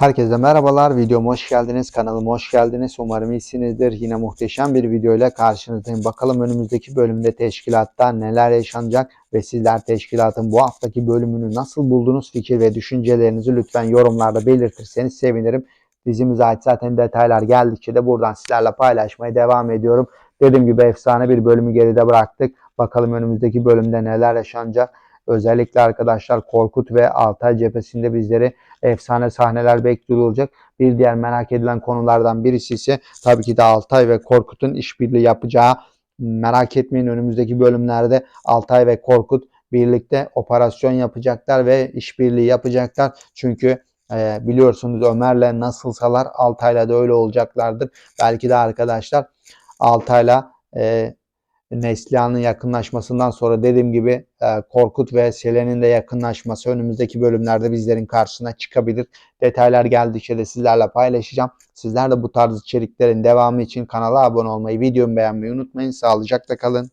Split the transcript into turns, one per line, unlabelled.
Herkese merhabalar. Videoma hoş geldiniz. Kanalıma hoş geldiniz. Umarım iyisinizdir. Yine muhteşem bir video ile karşınızdayım. Bakalım önümüzdeki bölümde teşkilatta neler yaşanacak ve sizler teşkilatın bu haftaki bölümünü nasıl buldunuz? Fikir ve düşüncelerinizi lütfen yorumlarda belirtirseniz sevinirim. Dizimize ait zaten detaylar geldikçe de buradan sizlerle paylaşmaya devam ediyorum. Dediğim gibi efsane bir bölümü geride bıraktık. Bakalım önümüzdeki bölümde neler yaşanacak. Özellikle arkadaşlar Korkut ve Altay cephesinde bizleri efsane sahneler bekliyor olacak. Bir diğer merak edilen konulardan birisi ise tabii ki de Altay ve Korkut'un işbirliği yapacağı. Merak etmeyin önümüzdeki bölümlerde Altay ve Korkut birlikte operasyon yapacaklar ve işbirliği yapacaklar. Çünkü e, biliyorsunuz Ömer'le nasılsalar Altay'la da öyle olacaklardır. Belki de arkadaşlar Altay'la e, Neslihan'ın yakınlaşmasından sonra dediğim gibi e, Korkut ve Selen'in de yakınlaşması önümüzdeki bölümlerde bizlerin karşısına çıkabilir. Detaylar geldikçe de sizlerle paylaşacağım. Sizler de bu tarz içeriklerin devamı için kanala abone olmayı, videomu beğenmeyi unutmayın. Sağlıcakla kalın.